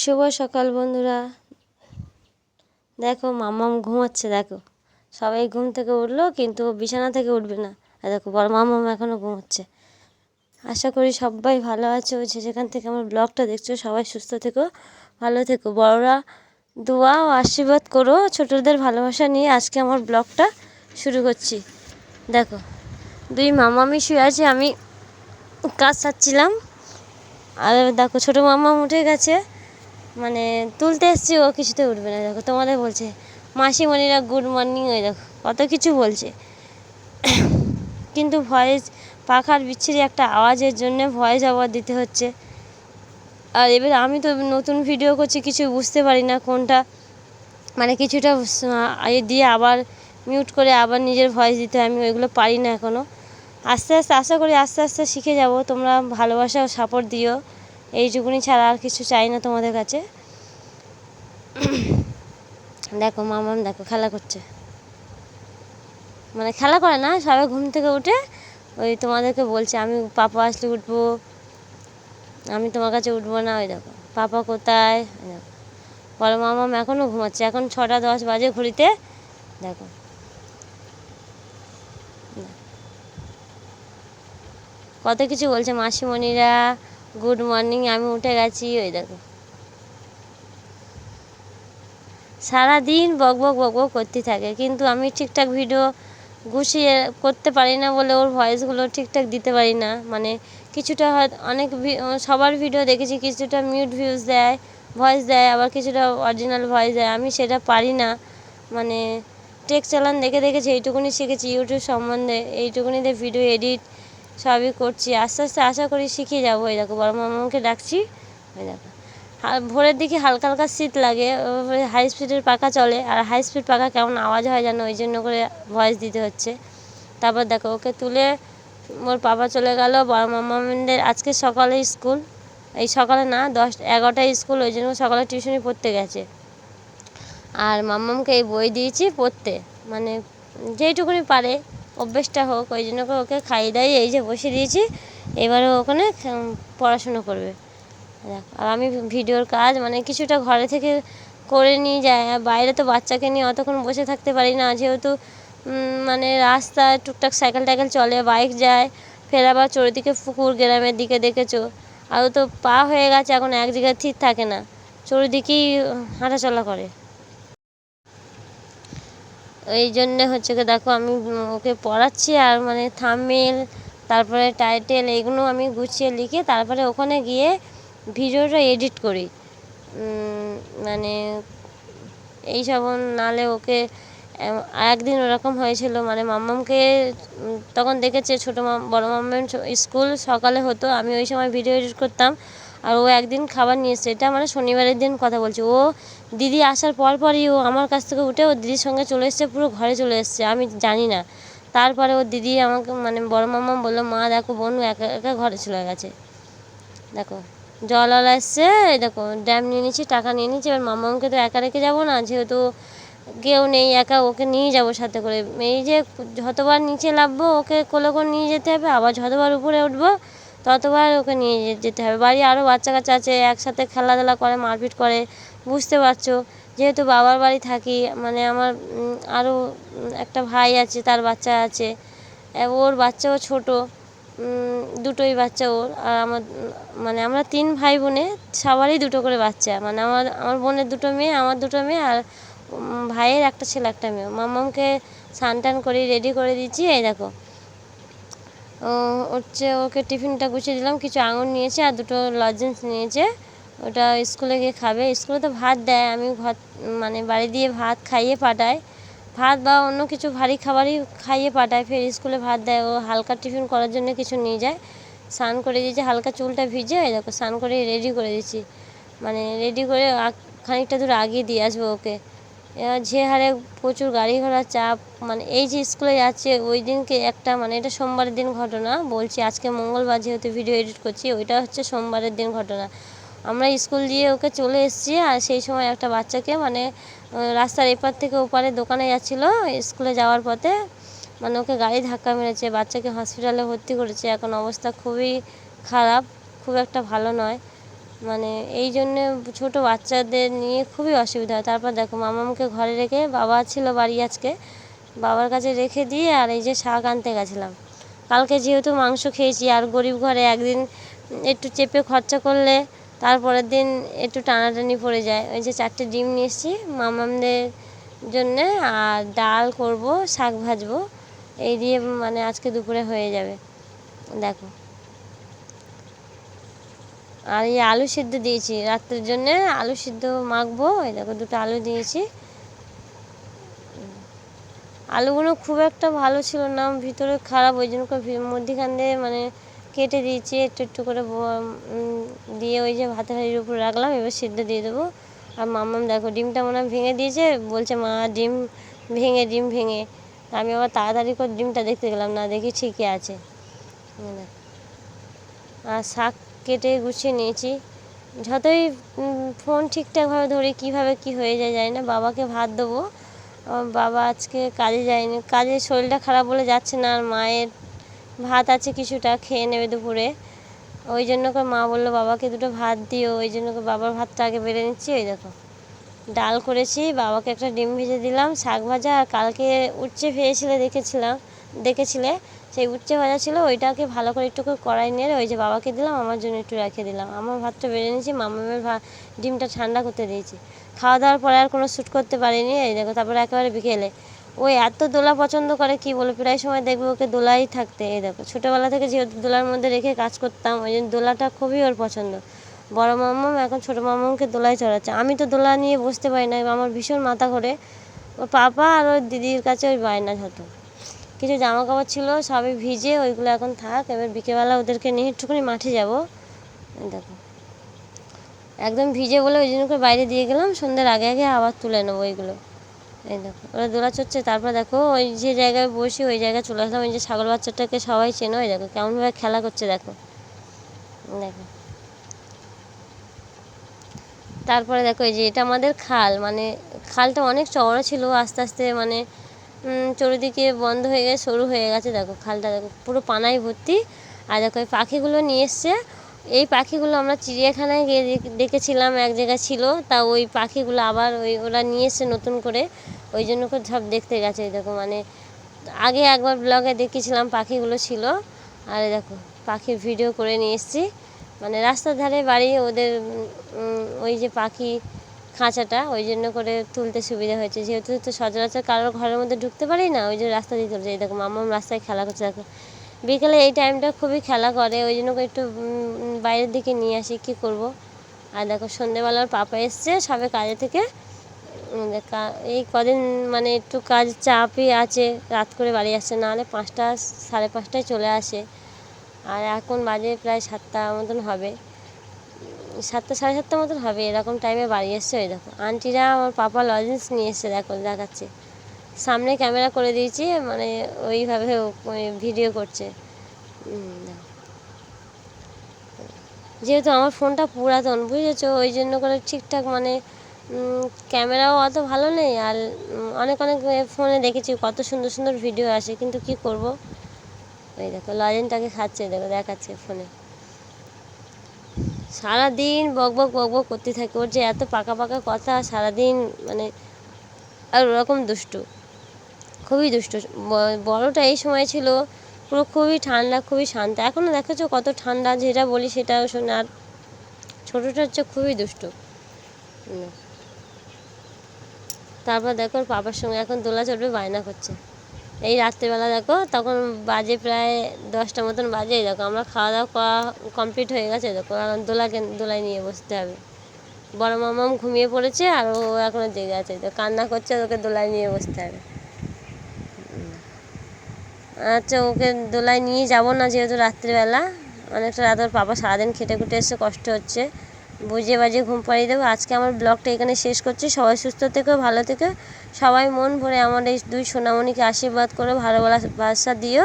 শুভ সকাল বন্ধুরা। দেখো মাম্মাম ঘুমাচ্ছে, দেখো। সবাই ঘুম থেকে উঠল, কিন্তু বিছানা থেকে উঠবে না। আর দেখো, বড় মাম্মাম এখনও ঘুমাচ্ছে। আশা করি সবাই ভালো আছে, যে যেখান থেকে আমার ব্লগটা দেখছ, সবাই সুস্থ থেকো, ভালো থেকো। বড়রা, দোয়া ও আশীর্বাদ করো, ছোটদের ভালোবাসা নিয়ে আজকে আমার ব্লগটা শুরু করছি। দেখো, দুই মামামি শুয়ে আছে, আমি কাজ সারছিলাম। আর দেখো, ছোটো মামা উঠে গেছে। মানে তুলতে এসছি ও কিছুতে উঠবে না, দেখো তোমাদের বলছে। মাসিমণিরা গুড মর্নিং ওই দেখো, কত কিছু বলছে। কিন্তু ভয়েস পাখার বিচ্ছিরি একটা আওয়াজের জন্য ভয়েস আবার দিতে হচ্ছে। আর এবার আমি তো নতুন ভিডিও করছি, কিছু বুঝতে পারি না কোনটা। মানে কিছুটা দিয়ে আবার মিউট করে আবার নিজের ভয়েস দিতে আমি ওইগুলো পারি না এখনও আস্তে আস্তে, আশা করি আস্তে আস্তে শিখে যাব, তোমরা ভালোবাসা ও সাপোর্ট দিও। এইটুকুনি ছাড়া আর কিছু চাই না তোমাদের কাছে। দেখো, মামাম দেখো, খেলা করছে। মানে খেলা করে না সবাই ঘুম থেকে উঠে ওই তোমাদেরকে বলছে, আমি পাপা আসলে উঠবো, আমি তোমার কাছে উঠবো না, ওই দেখো, পাপা কোথায়? দেখো। বলো, মামাম এখনও ঘুমাচ্ছে, এখন ছটা দশ বাজে ঘড়িতে, দেখো। কত কিছু বলছে মাসিমণিরা গুড মর্নিং আমি উঠে গেছি, ওই দেখো। সারাদিন বক বক বক বক করতে থাকে, কিন্তু আমি ঠিকঠাক ভিডিও গুছিয়ে করতে পারি না বলে ওর ভয়েসগুলো ঠিকঠাক দিতে পারি না। মানে কিছুটা হয় অনেক সবার ভিডিও দেখেছি, কিছুটা মিউট ভিউজ দেয় ভয়েস দেয়, আবার কিছুটা অরিজিনাল ভয়েস দেয়, আমি সেটা পারি না। মানে টেক চালান দেখে দেখেছি এইটুকুনি শিখেছি ইউটিউব সম্বন্ধে এইটুকুনিতে ভিডিও এডিট সবই করছি। আস্তে আস্তে আশা করি শিখে যাব। ওই দেখো, বড় মামাকে ডাকছি। ওই দেখো। ভোরের দিকে হালকা হালকা শীত লাগে হাই স্পিডের পাখা চলে। আর হাই স্পিড পাখা কেমন আওয়াজ হয় যেন ওই জন্য করে ভয়েস দিতে হচ্ছে। তারপর দেখো, ওকে তুলে ওর পাপা চলে গেল, বড় মামাদের আজকে সকালে স্কুল। এই সকালে না, দশ, এগারোটায় স্কুল, ওই জন্য সকালে টিউশনি পড়তে গেছে। আর মাম্মামকে এই বই দিয়েছি পড়তে। মানে যেইটুকুনি পারে অভ্যেসটা হোক, ওই জন্য করে ওকে খাইয়ে দাইয়ে এই যে বসে দিয়েছি। এবারে ওখানে পড়াশুনো করবে। আর আমি ভিডিওর কাজ মানে কিছুটা ঘরে থেকে করে নিয়ে যায়। আর বাইরে তো বাচ্চাকে নিয়ে অতক্ষণ বসে থাকতে পারি না, যেহেতু মানে রাস্তায় টুকটাক সাইকেল টাইকেল চলে, বাইক যায়। ফের আবার চরিদিকে পুকুর, গ্রামের দিকে দেখেছ। আরও তো পা হয়ে গেছে, এখন এক জায়গায় ঠিক থাকে না। চরিদিকেই হাঁটাচলা করে। এই জন্যে হচ্ছে কি দেখো আমি ওকে পড়াচ্ছি আর মানে থামমেল তারপরে টাইটেল এইগুলো আমি গুছিয়ে লিখে তারপরে ওখানে গিয়ে ভিডিওটা এডিট করি। মানে এই এইসব নালে ওকে একদিন ওরকম হয়েছিল মানে মাম্মামকে তখন দেখেছে ছোটো মাম, বড়ো মাম্মাম স্কুল সকালে হতো, আমি ওই সময় ভিডিও এডিট করতাম। আর ও একদিন খাবার নিয়ে এসছে। এটা মানে শনিবারের দিন কথা বলছি। ও দিদি আসার পর পরই ও আমার কাছ থেকে উঠে ও দিদির সঙ্গে চলে এসছে, পুরো ঘরে চলে এসছে। আমি জানি না। তারপরে ও দিদি আমাকে মানে বড় মাম্মা বলল, মা, দেখো বোনু একা একা ঘরে চলে গেছে। দেখো জলওয়ালা এসছে দেখো, ড্যাম নিয়ে নিচ্ছি টাকা নিয়ে নিচ্ছি এবার মামাকে তো একা রেখে যাব না, যেহেতু কেউ নেই, একা ওকে নিয়ে যাব সাথে করে। এই যে যতবার নিচে নামবো, ওকে কোলে করে নিয়ে যেতে হবে, আবার যতবার উপরে উঠবো ততবার ওকে নিয়ে যেতে হবে। বাড়ি আরও বাচ্চা কাচ্চা আছে, একসাথে খেলাধুলা করে, মারপিট করে, বুঝতে পারছ? যেহেতু বাবার বাড়ি থাকি মানে আমার আরও একটা ভাই আছে, তার বাচ্চা আছে। ওর বাচ্চাও ছোটো দুটোই বাচ্চা ওর। আর আমার মানে আমরা তিন ভাই বোনে সবারই দুটো করে বাচ্চা। মানে আমার আমার বোনের দুটো মেয়ে, আমার দুটো মেয়ে, আর ভাইয়ের একটা ছেলে, একটা মেয়ে। মাম্মামকে স্নান টান করে রেডি করে দিচ্ছি। এই দেখো। হচ্ছে ওকে টিফিনটা গুছিয়ে দিলাম, কিছু আঙুর নিয়েছে আর দুটো লজেন্স নিয়েছে। ওটা স্কুলে গিয়ে খাবে। স্কুলে তো ভাত দেয়, আমি ভাত মানে বাড়ি দিয়ে ভাত খাইয়ে পাঠাই। ভাত বা অন্য কিছু ভারী খাবারই খাইয়ে পাঠায়, ফের স্কুলে ভাত দেয়। ও হালকা টিফিন করার জন্য কিছু নিয়ে যায়। স্নান করে দিয়েছি, হালকা চুলটা ভিজে দেখো, স্নান করে রেডি করে দিয়েছি। মানে রেডি করে খানিকটা দূর আগিয়ে দিয়ে আসব ওকে। যে হারে প্রচুর গাড়ি ঘোড়ার চাপ মানে এই যে স্কুলে যাচ্ছে, ওই দিনকে একটা মানে এটা সোমবারের দিন ঘটনা, বলছি আজকে মঙ্গলবার যেহেতু ভিডিও এডিট করছি, ওইটা হচ্ছে সোমবারের দিন ঘটনা। আমরা স্কুল দিয়ে ওকে চলে এসেছি, আর সেই সময় একটা বাচ্চাকে মানে রাস্তার এপার থেকে ওপারে দোকানে যাচ্ছিল স্কুলে যাওয়ার পথে। মানে ওকে গাড়ি ধাক্কা মেরেছে, বাচ্চাকে হসপিটালে ভর্তি করেছে। এখন অবস্থা খুবই খারাপ, খুব একটা ভালো নয়। মানে এই জন্যে ছোটো বাচ্চাদের নিয়ে খুবই অসুবিধা হয়। তারপর দেখো মামামকে ঘরে রেখে বাবা ছিল বাড়ি আজকে। বাবার কাছে রেখে দিয়ে আর এই যে শাক আনতে গেছিলাম। কালকে যেহেতু মাংস খেয়েছি, আর গরিব ঘরে একদিন একটু চেপে খরচা করলে তারপরের দিন একটু টানাটানি পড়ে যায়। ওই যে চারটে ডিম নিয়ে এসেছি মামামদের জন্যে, আর ডাল করব, শাক ভাজবো। এই দিয়ে মানে আজকে দুপুরে হয়ে যাবে। দেখো। আর এই আলু সিদ্ধ দিয়েছি। রাত্রের জন্যে আলু সিদ্ধ মাখবো। এই দেখো দুটো আলু দিয়েছি। আলুগুলো খুব একটা ভালো ছিল না, ভিতরে খারাপ, ওই জন্য মধ্যিখান দিয়ে মানে কেটে দিয়েছি, একটু একটু করে দিয়ে ওই যে ভাতের হাঁড়ির উপর রাখলাম, এবার সিদ্ধ দিয়ে দেবো। আর মাম্মাম দেখো, ডিমটা মনে হয় ভেঙে দিয়েছে, বলছে, মা, ডিম ভেঙে ডিম ভেঙে। আমি আবার তাড়াতাড়ি করে ডিমটা দেখতে গেলাম, না দেখি ঠিকই আছে। আর শাক কেটে গুছিয়ে নিয়েছি। যতই ফোন ঠিকঠাকভাবে ধরি, কীভাবে কি হয়ে যায় জানি না। বাবাকে ভাত দেবো। বাবা আজকে কাজে যায়নি। কাজে শরীরটা খারাপ বলে যাচ্ছে না, আর মায়ের ভাত আছে কিছুটা, খেয়ে নেবে দুপুরে। ওই জন্য করে মা বলল, বাবাকে দুটো ভাত দিও। ওই জন্য করে বাবার ভাতটা আগে বেড়ে নিচ্ছি ওই দেখো। ডাল করেছি, বাবাকে একটা ডিম ভেজে দিলাম, শাক ভাজা, আর কালকে উচ্ছে ভেজেছিলে, দেখেছিলাম, দেখেছিলে। সেই উচ্ছে ভাজা ছিল, ওইটাকে ভালো করে একটু কড়াই নিয়ে ওই যে বাবাকে দিলাম, আমার জন্য একটু রেখে দিলাম। আমার ভাতটা বেড়ে নিয়েছি মামামের ভা ডিমটা ঠান্ডা করতে দিয়েছি। খাওয়া দাওয়ার পরে আর কোনো শ্যুট করতে পারিনি, এই দেখো, তারপরে একেবারে বিকেলে। ওই এত দোলা পছন্দ করে, কি বলো প্রায় সময় দেখবে ওকে দোলাই থাকতে, এই দেখো। ছোটোবেলা থেকে যেহেতু দোলার মধ্যে রেখে কাজ করতাম, ওই জন্য দোলাটা খুবই ওর পছন্দ। বড় মাম্মাম এখন ছোটো মাম্মামকে দোলায় চড়াচ্ছে। আমি তো দোলা নিয়ে বসতে পারি না আমার ভীষণ মাথা ঘোরে। ওর পাপা আর ওর দিদির কাছে ওই বায়না যত। কিছু জামা কাপড় ছিল, সবই ভিজে, ওইগুলো এখন থাক, এবার বিকেলবেলা ওদেরকে নিয়ে একটুখানি মাঠে যাব। দেখো। একদম ভিজে বলে ওই জন্য করে বাইরে দিয়ে গেলাম, সন্ধ্যের আগে আগে আবার তুলে নেব ওইগুলো। এই দেখো, ওরা দোলা চড়ছে তারপর দেখো ওই যে জায়গায় বসি ওই জায়গায় চলে আসলাম, ওই যে ছাগল বাচ্চাটাকে সবাই চেনো ওই দেখো কেমনভাবে খেলা করছে, দেখো। দেখো। তারপরে দেখো এই যে এটা আমাদের খাল মানে খালটা অনেক চওড়া ছিল, আস্তে আস্তে মানে চারিদিকে বন্ধ হয়ে গেছে, সরু হয়ে গেছে, দেখো খালটা, দেখো পুরো পানায় ভর্তি। আর দেখো এই পাখিগুলো নিয়ে এসছে। এই পাখিগুলো আমরা চিড়িয়াখানায় গিয়ে দেখেছিলাম, এক জায়গায় ছিল। তা ওই পাখিগুলো আবার ওই, ওরা নিয়ে এসছে নতুন করে। ওই জন্য করে সব দেখতে গেছে, এই দেখো মানে আগে একবার ব্লগে দেখেছিলাম পাখিগুলো ছিল। আর দেখো পাখির ভিডিও করে নিয়ে এসেছি। মানে রাস্তার ধারে বাড়ি, ওদের ওই যে পাখি খাঁচাটা ওই জন্য করে তুলতে সুবিধা হয়েছে। যেহেতু তো সচরাচর কারোর ঘরের মধ্যে ঢুকতে পারি না, ওই জন্য রাস্তা দিয়ে তুলছে দেখো মামাম রাস্তায় খেলা করছে, দেখো। বিকেলে এই টাইমটা খুবই খেলা করে, ওই জন্য একটু বাইরের দিকে নিয়ে আসি, কী করব? আর দেখো, সন্ধেবেলার পাপা এসছে, সবে কাজে থেকে। এই কদিন মানে একটু কাজ চাপই আছে, রাত করে বাড়ি আসছে। নাহলে পাঁচটা, সাড়ে পাঁচটায় চলে আসে। আর এখন বাজে প্রায় সাতটা মতন হবে। সাতটা, সাড়ে সাতটা মতন হবে, এরকম টাইমে বাড়ি এসছে ওই দেখো। আন্টিরা আমার পাপা লজেন্স নিয়ে এসছে, দেখো, দেখাচ্ছে। সামনে ক্যামেরা করে দিয়েছি মানে ওইভাবে ভিডিও করছে। যেহেতু আমার ফোনটা পুরাতন, বুঝেছ? ওই জন্য করে ঠিকঠাক মানে ক্যামেরাও অত ভালো নেই, আর অনেক অনেক ফোনে দেখেছি, কত সুন্দর সুন্দর ভিডিও আসে, কিন্তু কি করব? ওই দেখো লজেনটাকে খাচ্ছে, দেখো, দেখাচ্ছে ফোনে সারাদিন বক বক বক বক করতে থাকে। ওর যে এত পাকা পাকা কথা, সারাদিন মানে আর ওরকম দুষ্টু। খুবই দুষ্টু। বড়টা এই সময় ছিল, পুরো খুবই ঠান্ডা, খুবই শান্ত। এখনও দেখেছ কত ঠান্ডা, যেটা বলি সেটাও শোনে, আর ছোটোটা হচ্ছে খুবই দুষ্টু। তারপর দেখো পাপার সঙ্গে এখন দোলা চড়বে, বায়না করছে। এই রাত্রেবেলা দেখো, তখন বাজে প্রায় দশটা মতন বাজে দেখো আমরা খাওয়া দাওয়া করা কমপ্লিট হয়ে গেছে দেখো, এখন দোলাকে, দোলায় নিয়ে বসতে হবে। বড় মামাম ঘুমিয়ে পড়েছে আর ও এখনও জেগে আছে তো কান্না করছে ওকে দোলায় নিয়ে বসতে হবে। আচ্ছা ওকে দোলায় নিয়ে যাব না যেহেতু রাত্রিবেলা, অনেকটা রাত ওর পাপা সারাদিন খেটে খুটে এসে কষ্ট হচ্ছে। বুঝিয়ে বাজে ঘুম পাড়িয়ে দেবো। আজকে আমার ব্লগটা এখানে শেষ করছি। সবাই সুস্থ থেকে, ভালো থেকে। সবাই মন ভরে আমার এই দুই সোনামণিকে আশীর্বাদ করে ভালোবাসা দিও।